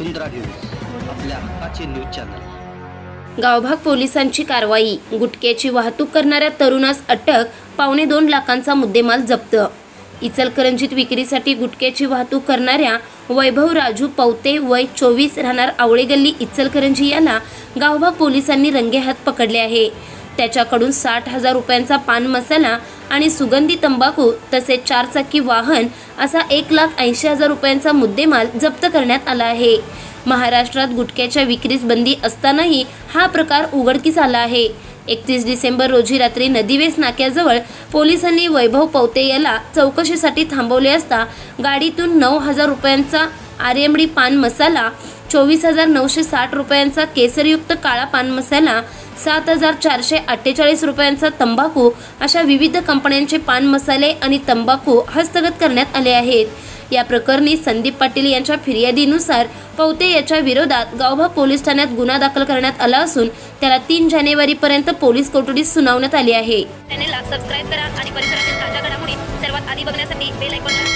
वसुंधरा news आपल्या हक्काचे news channel. गावभाग पोलिसांची कारवाई गुटख्याची वाहतूक करणाऱ्या तरुणास अटक पावणे दोन लाखांचा मुद्देमाल जप्त. इचलकरंजीत विक्रीसाठी गुटख्याची वाहतूक करणाऱ्या वैभव राजू पवते वय चोवीस राहणार आवळे गल्ली इचलकरंजी याला गावभाग पोलिसांनी रंगेहात पकडले आहे. त्याच्याकडून साठ हजार रुपयांचा पान मसाला आणि सुगंधी तंबाखू तसेच चारचाकी वाहन असा एक लाख ऐंशी हजार रुपयांचा मुद्देमाल जप्त करण्यात आला आहे. महाराष्ट्रात गुटख्याच्या विक्रीस बंदी असतानाही हा प्रकार उघडकीस आला आहे. एकतीस डिसेंबर रोजी रात्री नदीवेस नाक्याजवळ पोलिसांनी वैभव पवते याला चौकशीसाठी थांबवले असता गाडीतून नऊ हजार रुपयांचा आर्यमडी पान मसाला चोवीस हजार नऊशे साठ रुपयांचा केसरयुक्त काळा पान मसाला सात हजार चारशे अठ्ठेचाळीस रुपयांचा तंबाखू अशा विविध कंपन्यांचे पान मसाले आणि तंबाखू हस्तगत करण्यात आले आहेत. या प्रकरणी संदीप पाटील यांच्या फिर्यादीनुसार पवते याच्या विरोधात गावभा पोलीस ठाण्यात गुन्हा दाखल करण्यात आला असून त्याला तीन जानेवारीपर्यंत पोलीस कोठडीत सुनावण्यात आली आहे. चॅनेलला सबस्क्राईब करा आणि परिसरातील ताज्या घडामोडी सर्वात आधी बघण्यासाठी बेल आयकॉन